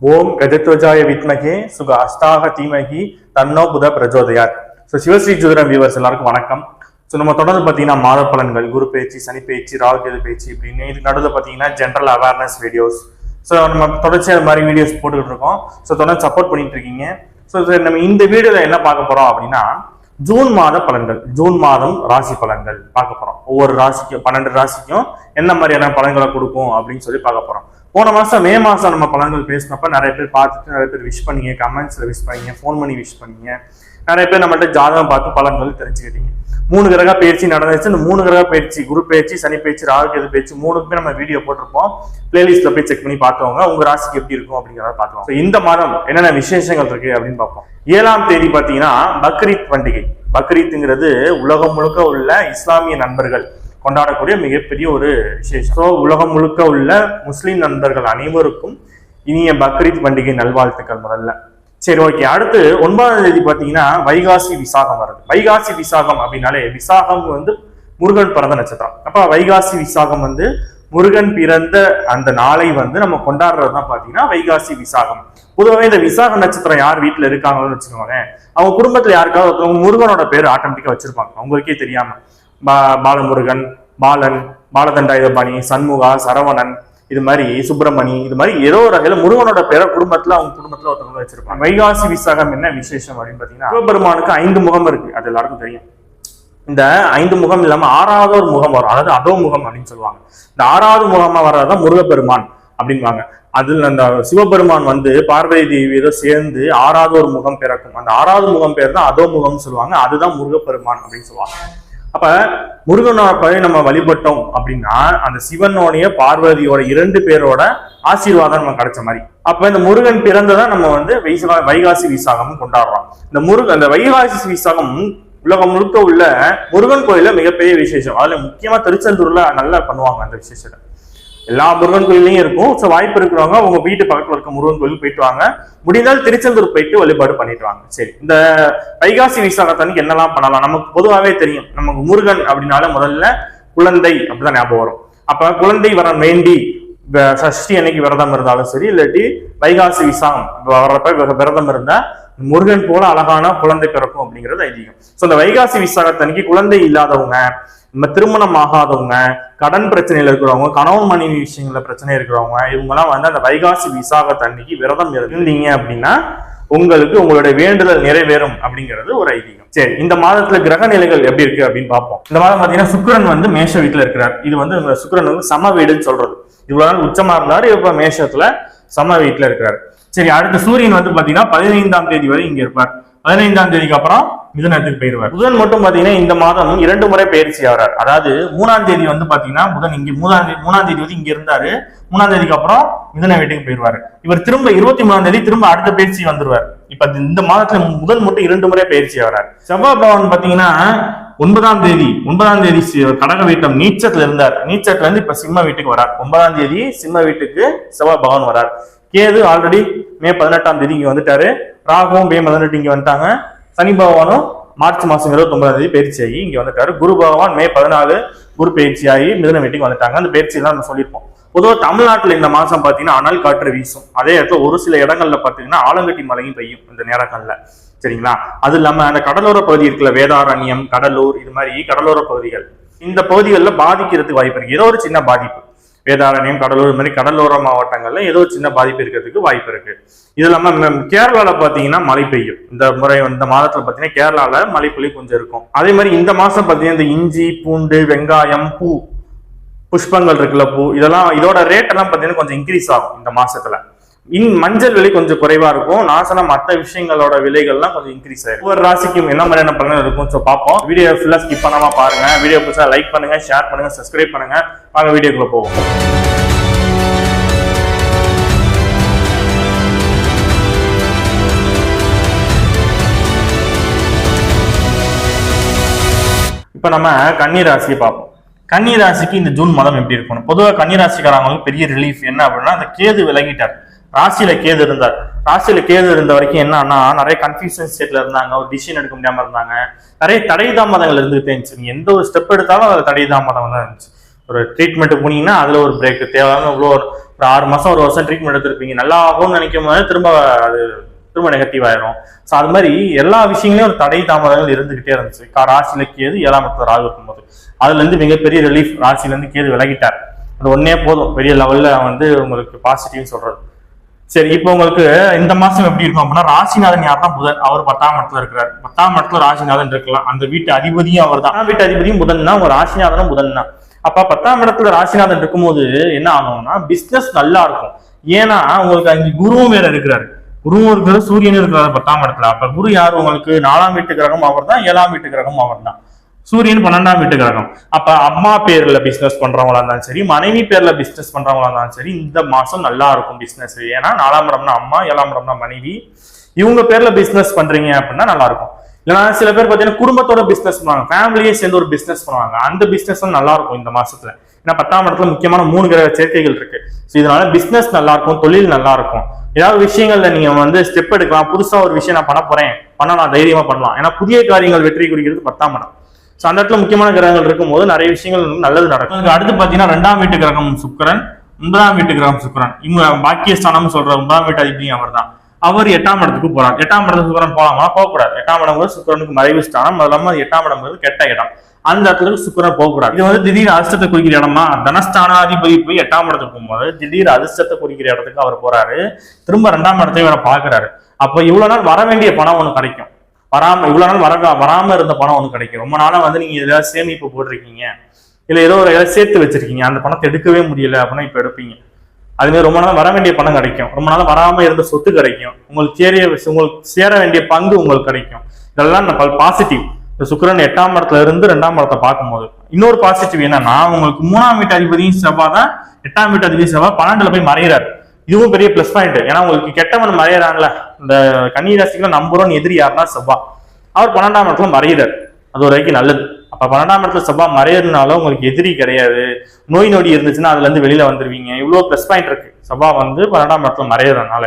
ஓம் கஜத்வஜாய வித்மகே சுக அஸ்தாக தீமகி தன்னோ புத பிரஜோதயார் ஸோ சிவஸ்ரீ ஜோதிடம் வியூவர்ஸ் எல்லாருக்கும் வணக்கம். ஸோ நம்ம தொடர்ந்து பார்த்தீங்கன்னா மாத பலன்கள் குரு பேச்சு சனி பேச்சு ராகு கேது பேச்சு இப்படின்னு இது நடுவில் பார்த்தீங்கன்னா ஜென்ரல் அவேர்னஸ் வீடியோஸ் ஸோ நம்ம தொடர்ச்சி அது மாதிரி வீடியோஸ் போட்டுக்கிட்டு இருக்கோம். ஸோ தொடர்ந்து சப்போர்ட் பண்ணிட்டு இருக்கீங்க. ஸோ நம்ம இந்த வீடியோவில் என்ன பார்க்க போகிறோம் அப்படின்னா ஜூன் மாத பலன்கள் ஜூன் மாதம் ராசி பலன்கள் பார்க்க போகிறோம் ஒவ்வொரு ராசிக்கும் பன்னெண்டு ராசிக்கும் என்ன மாதிரியான பலன்களை கொடுக்கும் அப்படின்னு சொல்லி பார்க்க போகிறோம் போன மாசம் மே மாசம் நம்ம பலன்கள் பேசினப்ப நிறைய பேர் பார்த்துட்டு நிறைய பேர் விஷ் பண்ணீங்க கமெண்ட்ஸ்ல விஷ் பண்ணீங்க ஃபோன் பண்ணி விஷ் பண்ணீங்க. நிறைய பேர் நம்மள்ட்ட ஜாதகம் பார்த்து பலன்கள் தெரிஞ்சுக்கிட்டீங்க. மூணு கிரக பயிற்சி நடந்துச்சு. இந்த மூணு கிரக பயிற்சி குரு பயிற்சி சனி பயிற்சி ராகு கேது பயிற்சி மூணுக்குமே நம்ம வீடியோ போட்டிருப்போம். பிளேலிஸ்ட்ல போய் செக் பண்ணி பார்த்தவங்க உங்க ராசிக்கு எப்படி இருக்கும் அப்படிங்கிறத பார்க்கலாம். இந்த மாதம் என்னென்ன விசேஷங்கள் இருக்கு அப்படின்னு பார்ப்போம். ஏழாம் தேதி பாத்தீங்கன்னா பக்ரீத் பண்டிகை. பக்ரீத்ங்கிறது உலகம் முழுக்க உள்ள இஸ்லாமிய நண்பர்கள் கொண்டாடக்கூடிய மிகப்பெரிய ஒரு விசேஷம். ஸோ உலகம் முழுக்க உள்ள முஸ்லீம் நண்பர்கள் அனைவருக்கும் இனிய பக்ரீத் பண்டிகை நல்வாழ்த்துக்கள் முதல்ல. சரி ஓகே. அடுத்து ஒன்பதாம் தேதி பாத்தீங்கன்னா வைகாசி விசாகம் வருது. வைகாசி விசாகம் அப்படின்னாலே விசாகம் வந்து முருகன் பிறந்த நட்சத்திரம். அப்போ வைகாசி விசாகம் வந்து முருகன் பிறந்த அந்த நாளை வந்து நம்ம கொண்டாடுறது தான் பாத்தீங்கன்னா வைகாசி விசாகம். பொதுவாகவே இந்த விசாக நட்சத்திரம் யார் வீட்டுல இருக்காங்களோன்னு வச்சுக்கோங்க அவங்க குடும்பத்துல யாருக்காவது ஒருத்தவங்க முருகனோட பேர் ஆட்டோமேட்டிக்காக வச்சிருப்பாங்க. அவங்களுக்கே தெரியாம. பா- பாலமுருகன் பாலன் பாலதண்டாயுதபாணி சண்முகா சரவணன் இது மாதிரி சுப்பிரமணி இது மாதிரி ஏதோ ஒரு வகையில் முருகனோட பேரை குடும்பத்துல அவங்க குடும்பத்துல ஒருத்தவங்க வச்சிருப்பாங்க. வைகாசி விசாகம் என்ன விசேஷம் அப்படின்னு பாத்தீங்கன்னா சிவபெருமானுக்கு ஐந்து முகம் இருக்கு. அது எல்லாருக்கும் தெரியும். இந்த ஐந்து முகம் இல்லாம ஆறாவது ஒரு முகம் வரும். அதாவது அதோ முகம் அப்படின்னு சொல்லுவாங்க. இந்த ஆறாவது முகமா வர்றதுதான் முருகப்பெருமான் அப்படின்வாங்க. அதில் அந்த சிவபெருமான் வந்து பார்வதி தேவியோட சேர்ந்து ஆறாவது ஒரு முகம் பிறக்கும். அந்த ஆறாவது முகம் பேர் தான் அதோ முகம்னு சொல்லுவாங்க. அதுதான் முருகப்பெருமான் அப்படின்னு சொல்லுவாங்க. அப்ப முருகனோட பழி நம்ம வழிபட்டோம் அப்படின்னா அந்த சிவனோடைய பார்வதியோட இரண்டு பேரோட ஆசீர்வாதம் நம்ம கிடைச்ச மாதிரி. அப்ப இந்த முருகன் பிறந்ததான் நம்ம வந்து வைசா- வைகாசி விசாகம் கொண்டாடுறோம். இந்த முருகன் அந்த வைகாசி விசாகம் உலகம் முழுக்க உள்ள முருகன் கோயில மிகப்பெரிய விசேஷம். அதுல முக்கியமா திருச்செந்தூர்ல நல்லா பண்ணுவாங்க அந்த விசேஷத்தை. எல்லா முருகன் கோயிலையும் இருக்கும். ஸோ வாய்ப்பு இருக்கிறவங்க உங்க வீட்டு பக்கத்தில் இருக்க முருகன் கோயிலுக்கு போயிட்டு வாங்க. முடிந்தால் திருச்செந்தூர் போயிட்டு வழிபாடு பண்ணிட்டு வாங்க. சரி இந்த வைகாசி விசாகத்தன்னைக்கு என்னெல்லாம் பண்ணலாம்? நமக்கு பொதுவாகவே தெரியும். நமக்கு முருகன் அப்படின்னால முதல்ல குழந்தை அப்படிதான் ஞாபகம் வரும். அப்ப குழந்தை வர வேண்டி சஷ்டி அன்னைக்கு விரதம் இருந்தாலும் சரி இல்லாட்டி வைகாசி விசாகம் வர்றப்ப விரதம் இருந்தா முருகன் போல அழகான குழந்தை பிறக்கும் அப்படிங்கிறது ஐதீகம். ஸோ இந்த வைகாசி விசாகத்தன்னைக்கு குழந்தை இல்லாதவங்க நம்ம திருமணம் ஆகாதவங்க கடன் பிரச்சனையில இருக்கிறவங்க கணவன் மனைவி விஷயங்கள்ல பிரச்சனை இருக்கிறவங்க இவங்கெல்லாம் வந்து அந்த வைகாசி விசாகத்தன்னைக்கு விரதம் இருந்தீங்க அப்படின்னா உங்களுக்கு உங்களுடைய வேண்டுதல் நிறைவேறும் அப்படிங்கிறது ஒரு ஐதீகம். சரி இந்த மாதத்துல கிரக நிலைகள் எப்படி இருக்கு அப்படின்னு பார்ப்போம். இந்த மாதம் பாத்தீங்கன்னா சுக்கிரன் வந்து மேஷ வீட்டுல இருக்கிறார். இது வந்து இந்த சுக்கிரன் வந்து சம வீடுன்னு சொல்றது. இவ்வளவு நாள் உச்சமா இருந்தாரு இப்ப மேஷத்துல சம வீட்டுல இருக்கிறார். சரி அடுத்த சூரியன் வந்து பாத்தீங்கன்னா பதினைந்தாம் தேதி வரை இங்க இருப்பார். பதினைந்தாம் தேதிக்கு அப்புறம் மிதுனத்துக்கு போயிருவார் புதன் மட்டும் பாத்தீங்கன்னா இந்த மாதம் இரண்டு முறை பயிற்சி ஆகிறார். அதாவது மூணாம் தேதி வந்து பாத்தீங்கன்னா புதன் இங்க மூணாம் தேதி மூணாம் தேதி வந்து இங்க இருந்தாரு. மூணாம் தேதிக்கு அப்புறம் மிதுன வீட்டுக்கு போயிருவாரு இவர் திரும்ப இருபத்தி மூணாம் தேதி திரும்ப அடுத்த பயிற்சி வந்துருவார். இப்ப இந்த மாதத்துல முதல் மட்டும் இரண்டு முறை பயிற்சி ஆகிறார். செவ்வாய் பவன் பாத்தீங்கன்னா ஒன்பதாம் தேதி ஒன்பதாம் தேதி கடக வீட்டம் நீச்சத்துல இருந்தார். நீச்சத்துல இருந்து இப்ப சிம்ம வீட்டுக்கு வரார். ஒன்பதாம் தேதி சிம்ம வீட்டுக்கு செவ்வாய் பகவான் வரார். கேது ஆல்ரெடி மே பதினெட்டாம் தேதி இங்க வந்துட்டாரு. ராகுவும் மே பதினெட்டு இங்க வந்துட்டாங்க. சனி பகவானும் மார்ச் மாசம் இருபத்தி ஒன்பதாம் தேதி பயிற்சி ஆகி இங்க வந்துட்டாரு. குரு பகவான் மே பதினாலு குரு பயிற்சி ஆகி மிதன வீட்டுக்கு வந்துட்டாங்க. அந்த பயிற்சி எல்லாம் நம்ம சொல்லியிருப்போம். பொதுவாக தமிழ்நாட்டில் இந்த மாதம் பார்த்தீங்கன்னா அனல் காற்று வீசும். அதே இடத்துல ஒரு சில இடங்கள்ல பார்த்தீங்கன்னா ஆலங்கட்டி மழையும் பெய்யும் இந்த நேரங்களில். சரிங்களா? அது இல்லாமல் அந்த கடலோர பகுதி இருக்குல்ல வேதாரண்யம் கடலூர் இது மாதிரி கடலோர பகுதிகள். இந்த பகுதிகளில் பாதிக்கிறதுக்கு வாய்ப்பு இருக்கு. ஏதோ ஒரு சின்ன பாதிப்பு. வேதாரண்யம் கடலூர் மாதிரி கடலோர மாவட்டங்கள்ல ஏதோ சின்ன பாதிப்பு இருக்கிறதுக்கு வாய்ப்பு இருக்கு. இது இல்லாம கேரளால பாத்தீங்கன்னா மழை பெய்யும். இந்த முறை இந்த மாதத்துல பாத்தீங்கன்னா கேரளால மழை கொஞ்சம் இருக்கும். அதே மாதிரி இந்த மாசம் பாத்தீங்கன்னா இந்த இஞ்சி பூண்டு வெங்காயம் பூ புஷ்பங்கள் இருக்குல்ல பூ இதெல்லாம் இதோட ரேட் எல்லாம் பாத்தீங்கன்னா கொஞ்சம் இன்க்ரீஸ் ஆகும் இந்த மாசத்துல. இன் மஞ்சள் விலை கொஞ்சம் குறைவா இருக்கும். நாசன மற்ற விஷயங்களோட விலைகள்லாம் கொஞ்சம் இன்க்ரீஸ் ஆகும் ஒவ்வொரு ராசிக்கும் என்ன மாதிரியான பலன் இருக்கும் ஸோ பார்ப்போம். வீடியோ ஃபுல்லாக ஸ்கிப் பண்ணாம பாருங்க. வீடியோ புதுசாக லைக் பண்ணுங்க ஷேர் பண்ணுங்க சப்ஸ்கிரைப் பண்ணுங்க. வாங்க வீடியோக்குள்ள போவோம். இப்போ நம்ம கன்னி ராசியை பார்ப்போம். கன்னி ராசிக்கு இந்த ஜூன் மாதம் எப்படி இருக்கணும் பொதுவாக கன்னி ராசிக்காரங்களுக்கு பெரிய ரிலீஃப் என்ன அப்படின்னா அந்த கேது விலகிட்டார். ராசியில கேது இருந்தார். ராசியில கேது இருந்த வரைக்கும் என்னன்னா நிறைய கன்ஃபியூஷன் ஸ்டேட்ல இருந்தாங்க ஒரு டிசிஷன் எடுக்க முடியாம இருந்தாங்க. நிறைய தடை தாமதங்கள் இருந்துகிட்டே இருந்துச்சு. நீங்க எந்த ஒரு ஸ்டெப் எடுத்தாலும் அது தடை தாமதம் தான் இருந்துச்சு. ஒரு ட்ரீட்மெண்ட் போனீங்கன்னா அதுல ஒரு பிரேக் தேவையான இவ்வளோ ஒரு ஆறு மாசம் ஒரு வருஷம் ட்ரீட்மெண்ட் எடுத்திருப்பீங்க. நல்லா ஆகும்னு நினைக்கும் போது திரும்ப அது திரும்ப நெகட்டிவ் ஆயிரும். ஸோ அது மாதிரி எல்லா விஷயங்களையும் ஒரு தடை தாமதங்கள் இருந்துகிட்டே இருந்துச்சு. கா- ராசியில கேது ஏழாம் இடத்துல ராகு இருக்கும்போது. அதுல இருந்து மிகப்பெரிய ரிலீஃப் ராசியில இருந்து கேது விலகிட்டார். அது ஒன்னே போதும். பெரிய லெவல்ல வந்து உங்களுக்கு பாசிட்டிவ் சொல்றது. சரி இப்போ உங்களுக்கு இந்த மாசம் எப்படி இருக்கும் அப்படின்னா ராசிநாதன் யார் தான் புதன். அவர் பத்தாம் இடத்துல இருக்கிறார். பத்தாம் இடத்துல ராசிநாதன் இருக்கலாம். அந்த வீட்டு அதிபதியும் அவர் தான் வீட்டு அதிபதியும் புதன் தான் உங்க ராசிநாதனும் புதன் தான் அப்ப பத்தாம் இடத்துல ராசிநாதன் இருக்கும்போது என்ன ஆகும்னா பிசினஸ் நல்லா இருக்கும். ஏன்னா உங்களுக்கு அங்கே குருவும் வேற இருக்கிறாரு. குருவும் இருக்கிற சூரியனும் இருக்கிறாரு பத்தாம் இடத்துல. அப்ப குரு யார்? உங்களுக்கு நாலாம் வீட்டு கிரகம் அவர் தான் ஏழாம் வீட்டு கிரகம் அவர் தான் சூரியன் பன்னெண்டாம் வீட்டு கிரகம். அப்ப அம்மா பேர்ல பிசினஸ் பண்றவங்களா இருந்தாலும் சரி மனைவி பேர்ல பிசினஸ் பண்றவங்களா இருந்தாலும் சரி இந்த மாசம் நல்லா இருக்கும் பிசினஸ் ஏன்னா நாலாம் இடம்னா அம்மா ஏழாம் இடம்னா மனைவி. இவங்க பேர்ல பிசினஸ் பண்றீங்க அப்படின்னா நல்லா இருக்கும். இல்லைன்னா சில பேர் பார்த்தீங்கன்னா குடும்பத்தோட பிசினஸ் பண்ணுவாங்க. ஃபேமிலியே சேர்ந்து ஒரு பிசினஸ் பண்ணுவாங்க. அந்த பிசினஸ் நல்லா இருக்கும் இந்த மாசத்துல. ஏன்னா பத்தாம் இடத்துல முக்கியமான மூணு கிரக சேர்க்கைகள் இருக்கு. ஸோ இதனால பிசினஸ் நல்லா இருக்கும் தொழில் நல்லா இருக்கும். ஏதாவது விஷயங்கள்ல நீங்க வந்து ஸ்டெப் எடுக்கலாம். புதுசா ஒரு விஷயம் நான் பண்ண போறேன். பண்ணலாம் தைரியமா பண்ணலாம். ஏன்னா புதிய காரியங்கள் வெற்றி குறிக்கிறது பத்தாம் இடம். ஸோ அந்த இடத்துல முக்கியமான கிரகங்கள் இருக்கும்போது நிறைய விஷயங்கள் நல்லது நடக்கும். அடுத்து பார்த்தீங்கன்னா ரெண்டாம் வீட்டு கிரகம் சுக்கரன் ஒன்பதாம் வீட்டு கிரகம் சுக்கரன். இவங்க பாக்கியஸ்தானம் சொல்ற ஒன்பதாம் வீட்டு அதிபதி அவர் தான் அவர் எட்டாம் இடத்துக்கு போறார். எட்டாம் இடத்துக்கு சுக்கரன் போலாமா? போகக்கூடாது. எட்டாம் இடம் போது சுக்கரனுக்கு மறைவு ஸ்தானம். அது இல்லாமல் எட்டாம் இடம் வந்து கெட்ட இடம். அந்த இடத்துக்கு சுக்கரன் போகக்கூடாது. இது வந்து திடீர் அதிர்ஷ்டத்தை குறிக்கிற இடமா தனஸ்தானாதிபதி போய் எட்டாம் இடத்துக்கு போகும்போது திடீர் அதிர்ஷ்டத்தை குறிக்கிற இடத்துக்கு அவர் போறாரு. திரும்ப ரெண்டாம் இடத்தையும் வேற பாக்குறாரு அப்போ இவ்வளவு நாள் வர வேண்டிய பணம் ஒன்று கிடைக்கும். வராம இவ்வளவு நாள் வர வராம இருந்த பணம் ஒன்று கிடைக்கும். ரொம்ப நாளா வந்து நீங்க ஏதாவது சேமிப்பு போட்டிருக்கீங்க. இல்ல ஏதோ ஒரு ஏதாவது சேர்த்து வச்சிருக்கீங்க. அந்த பணத்தை எடுக்கவே முடியல அப்படின்னா இப்ப எடுப்பீங்க. அதுமாதிரி ரொம்ப நாள் வர வேண்டிய பணம் கிடைக்கும். ரொம்ப நாள் வராம இருந்த சொத்து கிடைக்கும். உங்களுக்கு சேரிய உங்களுக்கு சேர வேண்டிய பங்கு உங்களுக்கு கிடைக்கும். இதெல்லாம் பாசிட்டிவ் இந்த சுக்கிரன் எட்டாம் இடத்துல இருந்து ரெண்டாம் இடத்தை பார்க்கும்போது. இன்னொரு பாசிட்டிவ் என்னன்னா உங்களுக்கு மூணாம் வீட்டு அதிபதியும் செவ்வாய் தான் எட்டாம் வீட்டு அதிபதி செவ்வாய் பன்னெண்டுல போய் மறையிறாரு இதுவும் பெரிய ப்ளஸ் பாயிண்ட் ஏன்னா உங்களுக்கு கெட்டவன் மறையறான்ல. இந்த கன்னி ராசிக்குள்ள நம்பர் எதிரி யாருன்னா செவ்வா. அவர் பன்னெண்டாம் இடத்துல மறையிறார் அது ஒரு வரைக்கும் நல்லது. அப்ப பன்னெண்டாம் இடத்துல செவ்வா மறையறதுனால உங்களுக்கு எதிரி கிடையாது. நோய் நொடி இருந்துச்சுன்னா அதுல இருந்து வெளியில வந்துருவீங்க. இவ்வளவு ப்ளஸ் பாயிண்ட் இருக்கு. செவ்வா வந்து பன்னெண்டாம் இடத்துல மறையறதுனால.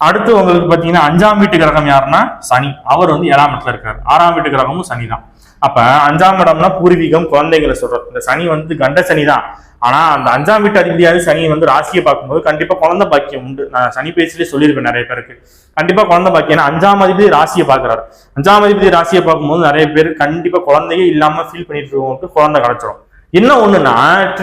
அடுத்து உங்களுக்கு பாத்தீங்கன்னா அஞ்சாம் வீட்டு கிரகம் யாருன்னா சனி. அவர் வந்து ஏழாம் இடத்துல இருக்காரு. ஆறாம் வீட்டு கிரகமும் சனி தான் அப்ப அஞ்சாம் இடம்னா பூர்வீகம் குழந்தைகளை சொல்றோம் இந்த சனி வந்து கண்ட சனி தான். ஆனா அந்த அஞ்சாம் வீட்டு அதிபதியாவது சனி வந்து ராசியை பார்க்கும்போது கண்டிப்பா குழந்தை பாக்கியம் உண்டு. நான் சனி பேச்சிலே சொல்லியிருப்பேன் நிறைய பேருக்கு. கண்டிப்பா குழந்தை பாக்கியம். ஏன்னா அஞ்சாம் அதிபதி ராசியை பாக்குறாரு அஞ்சாம் அதிபதி ராசியை பார்க்கும்போது நிறைய பேர் கண்டிப்பா குழந்தையே இல்லாம ஃபீல் பண்ணிட்டு இருக்கவங்களுக்கு குழந்தை கிடைச்சிடும் என்ன ஒண்ணுன்னா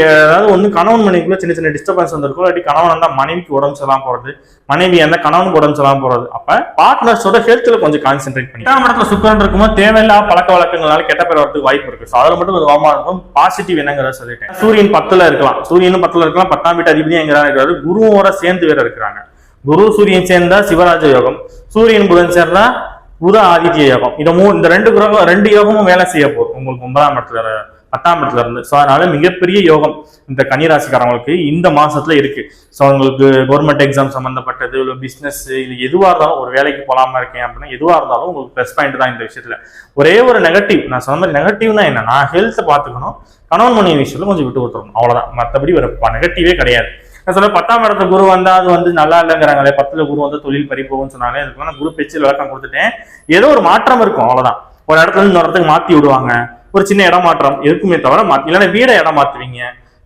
அதாவது ஒண்ணு கணவன் மனைவிக்குள்ள சின்ன சின்ன டிஸ்டர்பன்ஸ் வந்திருக்கும் இல்லாட்டி கணவன் இருந்தால் மனைவிக்கு உடம்பு சரியில்லாம போறது மனைவி இருந்தால் கணவனுக்கு உடம்பு சரியில்லாம போறது அப்ப பார்ட்னர்ஸோட ஹெல்த்ல கொஞ்சம் கான்சென்ட்ரேட் பண்ணி எட்டாம் இடத்துல சுக்கரன் இருக்கும்போது தேவையில்லாத பழக்க வழக்கங்களால கெட்ட பேர் வரதுக்கு வாய்ப்பு இருக்கு. ஸோ அதில் மட்டும் கொஞ்சம் இருக்கும் பாசிட்டிவ் என்னங்கிறத சொல்லிட்டேன். சூரியன் பத்துல இருக்கலாம். சூரியனும் பத்துல இருக்கலாம். பத்தாம் வீட்டு அதிபதி எங்க இருக்கிறாரு குருவோட சேர்ந்து வேற இருக்கிறாங்க. குரு சூரியன் சேர்ந்தா சிவராஜ யோகம். சூரியன் புதன் சேர்ந்தா புத ஆதித்ய யோகம். இந்த மூணு இந்த ரெண்டு கிரகம் ரெண்டு யோகமும் வேலை செய்ய போகும் உங்களுக்கு ஒன்பதாம் இடத்துல பத்தாம் இடத்துல இருந்து. ஸோ அதனால மிகப்பெரிய யோகம் இந்த கன்னிராசிக்காரவங்களுக்கு இந்த மாசத்துல இருக்கு. ஸோ அவங்களுக்கு கவர்மெண்ட் எக்ஸாம் சம்மந்தப்பட்டது இல்லை பிஸ்னஸ் இது எதுவாக இருந்தாலும் ஒரு வேலைக்கு போகாம இருக்கேன் அப்படின்னா எதுவாக இருந்தாலும் உங்களுக்கு ப்ளஸ் பாயிண்ட் தான் இந்த விஷயத்துல. ஒரே ஒரு நெகட்டிவ் நான் சொன்ன மாதிரி நெகட்டிவ்னா என்னன்னா ஹெல்த்தை பார்த்துக்கணும். கணவன் மனைவி விஷயத்துல கொஞ்சம் விட்டு கொடுத்துருணும் அவ்வளோதான் மற்றபடி ஒரு நெகட்டிவே கிடையாது. நான் சொல்ல பத்தாம் இடத்துல குரு வந்தா அது வந்து நல்லா இல்லைங்கிறாங்களே பத்துல குரு வந்து தொழில் பறி போகும்னு சொன்னாலே அதுக்கு நான் குரு பேச்சு விளக்கம் கொடுத்துட்டேன். ஏதோ ஒரு மாற்றம் இருக்கும். அவ்வளோதான் ஒரு இடத்துல இன்னொரு இடத்துக்கு மாற்றி விடுவாங்க. ஒரு சின்ன இடமாற்றம் இருக்குமே தவிர இல்லைன்னா வீடை இடம் மாற்றுவீங்க.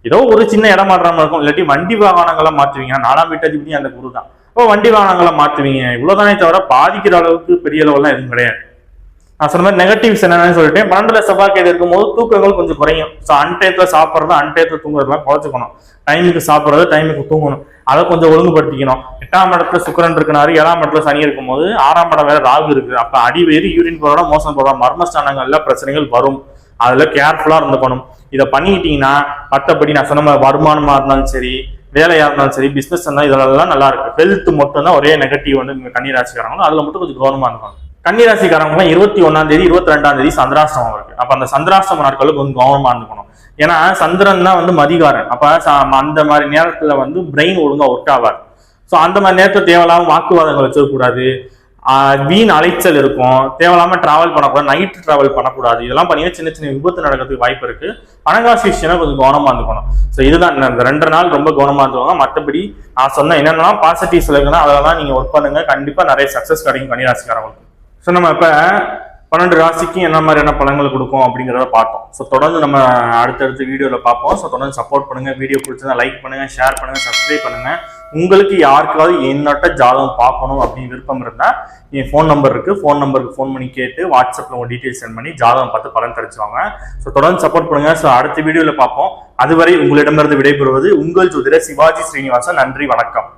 ஏதோ ஒரு சின்ன இடமாற்றம் இருக்கும். இல்லாட்டி வண்டி வாகனங்களை மாற்றுவீங்க. நாலாம் வீட்டு அந்த குரு தான். இப்போ வண்டி வாகனங்களை மாற்றுவீங்க. இவ்வளோதானே தவிர பாதிக்கிற அளவுக்கு பெரிய அளவுலாம் எதுவும் கிடையாது. நான் சொன்ன மாதிரி நெகட்டிவ்ஸ் என்னன்னு சொல்லிட்டு பன்னெண்டுல செவ்வாய் இருக்கும் இருக்கும்போது தூக்கங்கள் கொஞ்சம் குறையும். ஸோ அன்டயத்துல சாப்பிட்றது அன்டயத்துல தூங்குறதுலாம் குறைச்சிக்கணும். டைமுக்கு சாப்பிட்றது டைமுக்கு தூங்கணும். அதை கொஞ்சம் ஒழுங்குபடுத்திக்கணும். எட்டாம் இடத்துல சுக்கரன் இருக்கிறாரு ஏழாம் இடத்துல சனி இருக்கும்போது ஆறாம் இடம் வேற ராகு இருக்கு. அப்ப அடிவேறு யூரின் போறோட மோசம் போறோம் மர்மஸ்தானங்கள்ல பிரச்சனைகள் வரும். அதுல கேர்ஃபுல்லா இருந்துக்கணும். இதை பண்ணிக்கிட்டீங்கன்னா மற்றபடி நான் சொன்ன மாதிரி வருமானமா இருந்தாலும் சரி வேலையா இருந்தாலும் சரி பிசினஸ் இருந்தாலும் இதெல்லாம் நல்லா இருக்கு. ஹெல்த் மட்டும் தான் ஒரே நெகட்டிவ் வந்து கன்னிராசிக்காரங்களும் அதுல மட்டும் கொஞ்சம் கவனமா இருக்கணும். கன்னிராசிக்காரங்க இருபத்தி ஒன்னாம் தேதி இருபத்தி ரெண்டாம் தேதி சந்திராசிரமம் இருக்கு. அப்ப அந்த சந்திராசிரம நாட்களுக்கு கொஞ்சம் கவனமா இருந்துக்கணும். ஏன்னா சந்திரன் தான் வந்து மதிகாரன். அப்ப அந்த மாதிரி நேரத்துல வந்து பிரெயின் ஒழுங்கா ஒர்க் ஆகாது ஸோ அந்த மாதிரி நேரத்தில் தேவையில்லாம வாக்குவாதங்கள் வச்சிடக்கூடாது வீண் அலைச்சல் இருக்கும். தேவையில்லாம டிராவல் பண்ணக்கூடாது. நைட் டிராவல் பண்ணக்கூடாது. இதெல்லாம் பண்ணீங்கன்னா சின்ன சின்ன விபத்து நடக்கிறதுக்கு வாய்ப்பு இருக்கு. பணங்காசு விஷயம் கொஞ்சம் கவனமா இருந்துக்கணும். ஸோ இதுதான் இந்த- ரெண்டு நாள் ரொம்ப கவனமா இருந்துவாங்க மற்றபடி நான் சொன்ன என்னென்னலாம் பாசிட்டிவ்ஸ் இருக்குன்னா அதெல்லாம் நீங்க ஒர்க் பண்ணுங்க. கண்டிப்பா நிறைய சக்சஸ் கிடைக்கும் கன்னிராசிக்காரங்களுக்கு. ஸோ நம்ம இப்போ பன்னெண்டு ராசிக்கும் என்ன மாதிரியான பழங்கள் கொடுக்கும் அப்படிங்கிறத பார்த்தோம். ஸோ தொடர்ந்து நம்ம அடுத்தடுத்த வீடியோவில் பார்ப்போம். ஸோ தொடர்ந்து சப்போர்ட் பண்ணுங்கள் வீடியோ பிடிச்சதா லைக் பண்ணுங்கள் ஷேர் பண்ணுங்கள் சப்ஸ்கிரைப் பண்ணுங்கள் உங்களுக்கு யாருக்காவது என்னட்ட ஜாதகம் பார்க்கணும் அப்படின்னு விருப்பம் இருந்தால் என் ஃபோன் நம்பர் இருக்குது ஃபோன் நம்பருக்கு ஃபோன் பண்ணி கேட்டு வாட்ஸ்அப்பில் உங்கள் டீட்டெயில்ஸ் சென்ட் பண்ணி ஜாதகம் பார்த்து பலன் தெரிச்சுவாங்க ஸோ தொடர்ந்து சப்போர்ட் பண்ணுங்கள் ஸோ அடுத்த வீடியோவில் பார்ப்போம். அதுவரை உங்களிடமிருந்து விடைபெறுவது உங்கள் ஜோதிட சிவாஜி ஸ்ரீனிவாசன். நன்றி வணக்கம்.